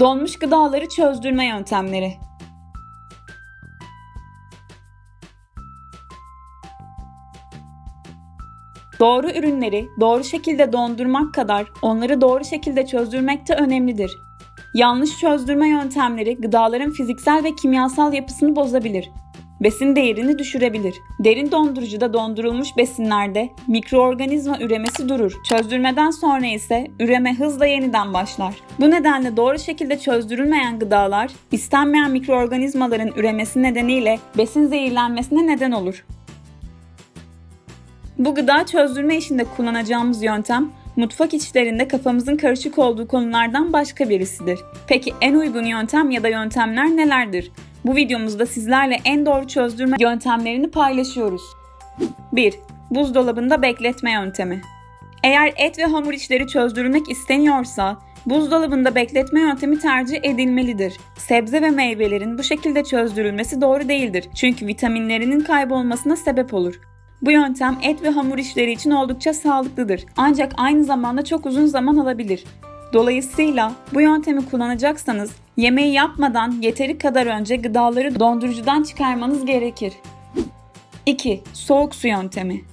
Donmuş gıdaları çözdürme yöntemleri. Doğru ürünleri doğru şekilde dondurmak kadar onları doğru şekilde çözdürmek de önemlidir. Yanlış çözdürme yöntem,leri gıdaların fiziksel ve kimyasal yapısını bozabilir. Besin değerini düşürebilir. Derin dondurucuda dondurulmuş besinlerde mikroorganizma üremesi durur. Çözdürmeden sonra ise üreme hızla yeniden başlar. Bu nedenle doğru şekilde çözdürülmeyen gıdalar istenmeyen mikroorganizmaların üremesi nedeniyle besin zehirlenmesine neden olur. Bu gıda çözdürme işinde kullanacağımız yöntem mutfak içlerinde kafamızın karışık olduğu konulardan başka birisidir. Peki en uygun yöntem ya da yöntemler nelerdir? Bu videomuzda sizlerle en doğru çözdürme yöntemlerini paylaşıyoruz. 1. Buzdolabında bekletme yöntemi. Eğer et ve hamur işleri çözdürülmek isteniyorsa buzdolabında bekletme yöntemi tercih edilmelidir. Sebze ve meyvelerin bu şekilde çözdürülmesi doğru değildir. Çünkü vitaminlerinin kaybolmasına sebep olur. Bu yöntem et ve hamur işleri için oldukça sağlıklıdır. Ancak aynı zamanda çok uzun zaman alabilir. Dolayısıyla bu yöntemi kullanacaksanız yemeği yapmadan yeteri kadar önce gıdaları dondurucudan çıkarmanız gerekir. 2. Soğuk su yöntemi.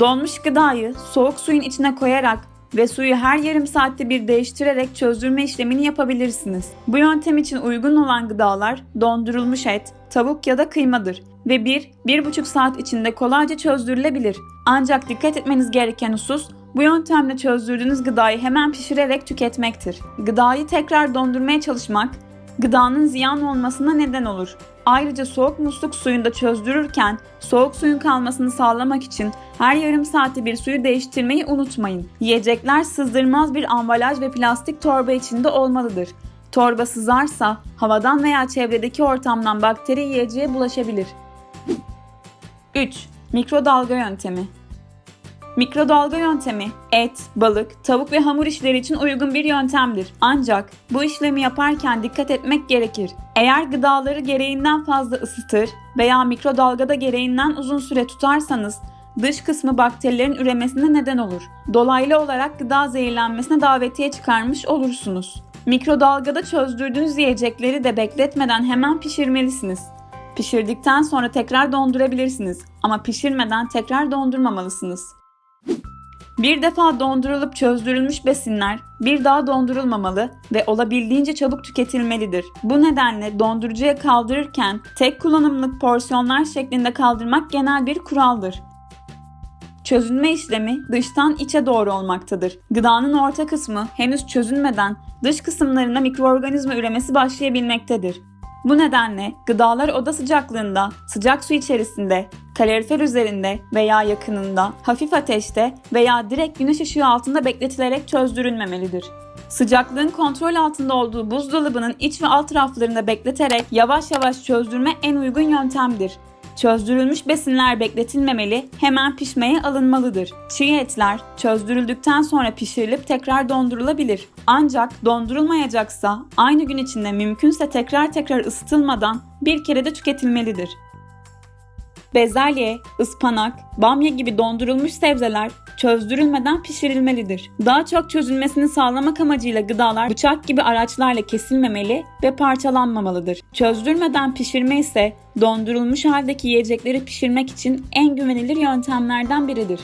Donmuş gıdayı soğuk suyun içine koyarak ve suyu her yarım saatte bir değiştirerek çözdürme işlemini yapabilirsiniz. Bu yöntem için uygun olan gıdalar dondurulmuş et, tavuk ya da kıymadır ve 1-1,5 saat içinde kolayca çözdürülebilir. Ancak dikkat etmeniz gereken husus bu yöntemle çözdürdüğünüz gıdayı hemen pişirerek tüketmektir. Gıdayı tekrar dondurmaya çalışmak, gıdanın ziyan olmasına neden olur. Ayrıca soğuk musluk suyunda çözdürürken soğuk suyun kalmasını sağlamak için her yarım saatte bir suyu değiştirmeyi unutmayın. Yiyecekler sızdırmaz bir ambalaj ve plastik torba içinde olmalıdır. Torba sızarsa havadan veya çevredeki ortamdan bakteri yiyeceğe bulaşabilir. 3. Mikrodalga yöntemi Mikrodalga yöntemi et, balık, tavuk ve hamur işleri için uygun bir yöntemdir. Ancak bu işlemi yaparken dikkat etmek gerekir. Eğer gıdaları gereğinden fazla ısıtır veya mikrodalgada gereğinden uzun süre tutarsanız dış kısmı bakterilerin üremesine neden olur. Dolaylı olarak gıda zehirlenmesine davetiye çıkarmış olursunuz. Mikrodalgada çözdürdüğünüz yiyecekleri de bekletmeden hemen pişirmelisiniz. Pişirdikten sonra tekrar dondurabilirsiniz ama pişirmeden tekrar dondurmamalısınız. Bir defa dondurulup çözdürülmüş besinler bir daha dondurulmamalı ve olabildiğince çabuk tüketilmelidir. Bu nedenle dondurucuya kaldırırken tek kullanımlık porsiyonlar şeklinde kaldırmak genel bir kuraldır. Çözünme işlemi dıştan içe doğru olmaktadır. Gıdanın orta kısmı henüz çözünmeden dış kısımlarında mikroorganizma üremesi başlayabilmektedir. Bu nedenle gıdalar oda sıcaklığında, sıcak su içerisinde, kalorifer üzerinde veya yakınında, hafif ateşte veya direkt güneş ışığı altında bekletilerek çözdürülmemelidir. Sıcaklığın kontrol altında olduğu buzdolabının iç ve alt raflarında bekleterek yavaş yavaş çözdürme en uygun yöntemdir. Çözdürülmüş besinler bekletilmemeli, hemen pişmeye alınmalıdır. Çiğ etler çözdürüldükten sonra pişirilip tekrar dondurulabilir. Ancak dondurulmayacaksa aynı gün içinde mümkünse tekrar tekrar ısıtılmadan bir kere de tüketilmelidir. Bezelye, ıspanak, bamya gibi dondurulmuş sebzeler çözdürülmeden pişirilmelidir. Daha çok çözülmesini sağlamak amacıyla gıdalar bıçak gibi araçlarla kesilmemeli ve parçalanmamalıdır. Çözdürmeden pişirme ise dondurulmuş haldeki yiyecekleri pişirmek için en güvenilir yöntemlerden biridir.